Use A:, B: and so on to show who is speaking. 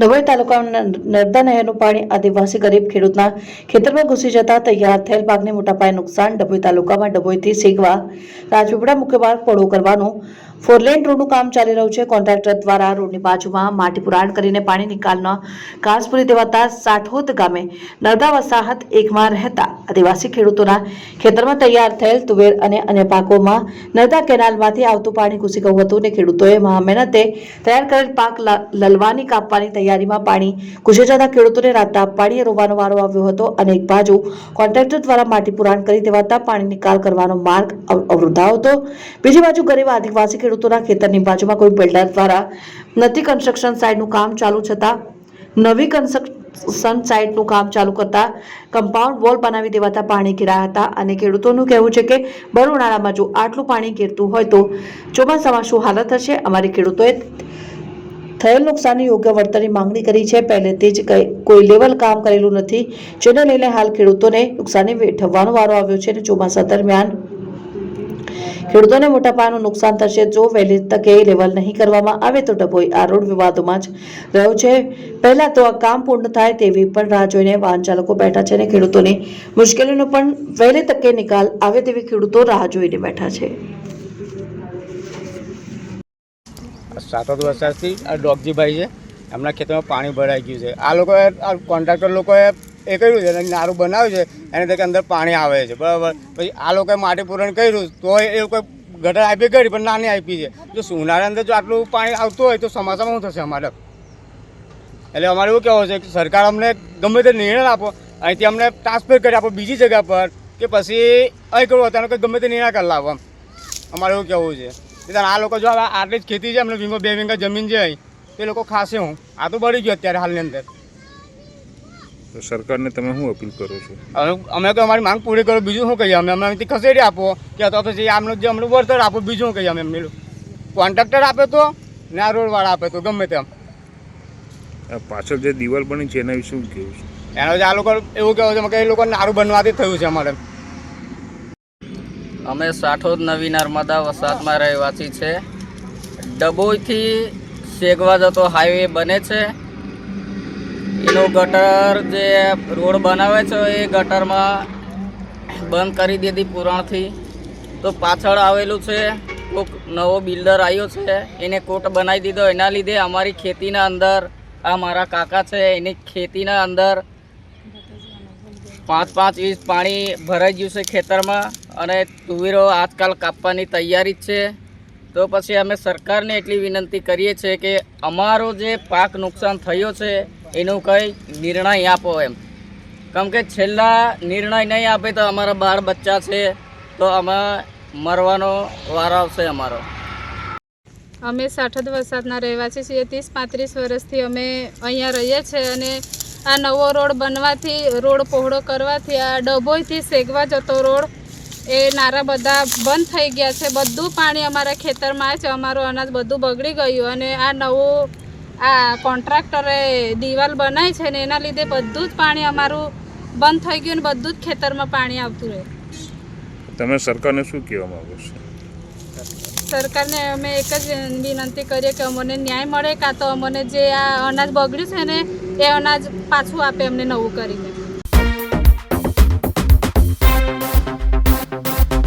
A: ડભોઈ તાલુકાના નર્મદા નહેરનું પાણી આદિવાસી ગરીબ ખેડૂતના ખેતરમાં ઘૂસી જતા તૈયાર થયેલ પાકને મોટા પાયે નુકસાન. ડભોઈ તાલુકામાં ડભોઈથી શેગવા રાજપીપળા મુખ્ય માર્ગ પહોળો કરવાનું ફોરલેન રોડનું કામ ચાલી રહ્યું છે. કોન્ટ્રાક્ટર દ્વારા રોડની બાજુમાં માટી પુરાણ કરીને પાણી નિકાલના ઘાસ પૂરી દેવાતા સાઠોદ ગામે નર્મદા વસાહત એકમાં રહેતા આદિવાસી ખેડૂતોના ખેતરમાં તૈયાર થયેલ તુવેર અને અન્ય પાકોમાં નર્મદા કેનાલમાંથી આવતું પાણી ઘૂસી ગયું હતું અને ખેડૂતોએ મહા તૈયાર કરેલ પાક લલવાની કાપવાની તૈયારીમાં પાણી. ઘૂસી ખેડૂતોને રાતના પાણી રોવાનો વારો આવ્યો હતો અને એક બાજુ કોન્ટ્રાક્ટર દ્વારા માટી પુરાણ કરી દેવાતા પાણી નિકાલ કરવાનો માર્ગ અવરોધાયો હતો. બીજી બાજુ ગરીબ આદિવાસી ખેડૂતોના ખેતરની બાજુમાં કોઈ બિલ્ડર દ્વારા નથી કન્સ્ટ્રક્શન સાઇટનું કામ ચાલુ છતાં, નવી કન્સ્ટ્રક્શન સાઇટનું કામ ચાલુ કરતા કમ્પાઉન્ડ વોલ બનાવી દેવાતા પાણી ઘેરાયા હતા અને ખેડૂતોનું કહેવું છે કે બર ઉનાળામાં જો આટલું પાણી ઘેરતું હોય તો ચોમાસામાં શું હાલત હશે? અમારી ખેડૂતોએ થયેલ નુકસાનની યોગ્ય વળતરની માંગણી કરી છે. પહેલેથી જ કઈ- લેવલ કામ કરેલું નથી. જેને લઈને હાલ ખેડૂતોને નુકસાની વેઠવવાનો વારો આવ્યો છે અને ચોમાસા દરમિયાન ખેડૂતોને મોટા પાયાનું નુકસાન થશે. જો વહેલી તકે લેવલ નહીં કરવામાં આવે તો ડભોઈ આ રોડ વિવાદોમાં જ રહ્યો છે. પહેલા તો આ કામ પૂર્ણ થાય તેવી પણ રાહ જોઈને વાહન ચાલકો બેઠા છે અને ખેડૂતોની મુશ્કેલીનો પણ વહેલી તકે નિકાલ આવે તેવી ખેડૂતો રાહ જોઈને બેઠા છે.
B: સાત આઠ વર્ષથી આ ડોગજીભાઈ છે. એમના ખેતરમાં પાણી ભરાઈ ગયું છે. આ લોકોએ, આ કોન્ટ્રાક્ટર લોકોએ એ કર્યું છે નારું બનાવ્યું છે. એને તકે અંદર પાણી આવે છે. બરાબર? પછી આ લોકોએ માટી પૂરણ કર્યું તો એ લોકોએ ગટર આપી કરી, પણ નાની આપી છે. જો ઉનાળા અંદર જો આટલું પાણી આવતું હોય તો સમાચારમાં શું થશે અમારે? એટલે અમારે એવું કહેવું છે કે સરકાર અમને ગમે તે નિર્ણય આપો. અહીંથી અમને ટ્રાન્સફર કરી આપો બીજી જગ્યા પર, કે પછી અહીં કરવું તો ગમે તે નિર્ણય કરી લાવો અમારે એવું કહેવું છે. એટલે આ લોકો જો આટલી જ ખેતી છે અમને વીંગો બે વીંગા જમીન છે એ તે લોકો ખાશે હું. આ તો બળી ગયું અત્યારે હાલની અંદર.
C: તો સરકારને તમે શું અપીલ કરો છો?
B: અમે તો અમારી માંગ પૂરી કરો બીજું શું કહીએ? અમે અમે અહીંથી ખસેડી આપો કે તો પછી આમનું જે અમને વળતર આપો બીજું શું કહીએ અમે એમને? કોન્ટ્રાક્ટર આપે તો ને આ રોડવાળા આપે તો ગમે તેમ.
C: પાછળ જે દિવાલ બની છે એના વિશે શું કહેવું છે?
B: એનો જે આ લોકો એવું કહેવું છે કે એ લોકો નારું બનવાથી થયું છે અમારે.
D: અમે સાઠોદ નવી નર્મદા વસાહતમાં રહેવાસી છે. ડભોઈથી શેગવા જતો હાઈવે બને છે. એનો ગટર જે રોડ બનાવે છે, એ ગટરમાં બંધ કરી દીધી પુરાણથી. તો પાછળ આવેલું છે કોઈક નવો બિલ્ડર આવ્યો છે, એને કોટ બનાવી દીધો. એના લીધે અમારી ખેતીના અંદર, આ મારા કાકા છે, એની ખેતીના અંદર પાંચ પાંચ ઇંચ પાણી ભરાઈ ગયું છે ખેતરમાં અને તુવેરો આજકાલ કાપવાની તૈયારી જ છે. તો પછી અમે સરકારને એટલી વિનંતી કરીએ છીએ કે અમારો જે પાક નુકસાન થયો છે, એનું કંઈ નિર્ણય આપો એમ. કેમ કે છેલ્લા નિર્ણય નહીં આપે તો અમારા બાળ બચ્ચા છે, તો અમે મરવાનો વારો આવશે અમારો.
E: અમે સાઠદ વરસાદના રહેવાસી છીએ, ત્રીસ પાંત્રીસ વર્ષથી અમે અહીંયા રહીએ છીએ અને આ નવો રોડ બનવાથી, રોડ પહોળો કરવાથી, આ ડભોઈથી શેકવા જતો રોડ, એ નારા બધા બંધ થઈ ગયા છે. બધું પાણી અમારા ખેતરમાં છે. અમારું અનાજ બધું બગડી ગયું અને આ નવું, આ કોન્ટ્રાક્ટરે દિવાલ બનાવી છે ને એના લીધે બધું જ પાણી અમારું બંધ થઈ ગયું ને બધું જ ખેતરમાં પાણી આવતું રહે.
C: તમે સરકારને શું કહેવા માગો છો?
E: સરકારને અમે એક જ વિનંતી કરીએ કે અમને ન્યાય મળે કાં તો અમને જે આ અનાજ બગડ્યું છે ને, એ અનાજ પાછું આપે અમને નવું કરીને.